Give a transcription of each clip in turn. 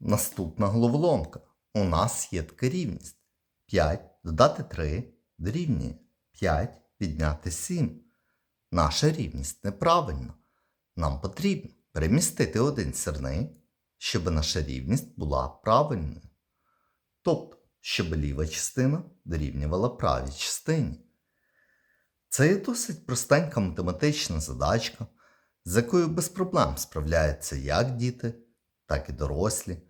Наступна головоломка. У нас є така рівність. 5 додати 3 дорівнює 5 відняти 7. Наша рівність неправильна. Нам потрібно перемістити один сірник, щоб наша рівність була правильною. Тобто, щоб ліва частина дорівнювала правій частині. Це є досить простенька математична задачка, з якою без проблем справляються як діти, так і дорослі.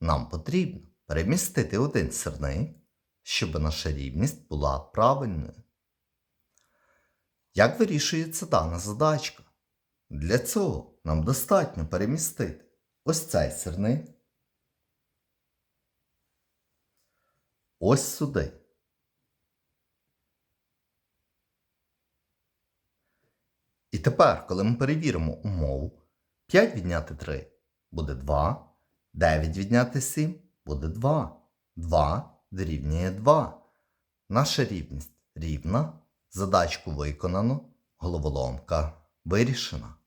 Нам потрібно перемістити один сірник, щоб наша рівність була правильною. Як вирішується дана задачка? Для цього нам достатньо перемістити ось цей сірник ось сюди. І тепер, коли ми перевіримо умову, 5 відняти 3 буде 2, 9 відняти 7 буде 2. 2 дорівнює 2. Наша рівність рівна. Задачку виконано, головоломка вирішена.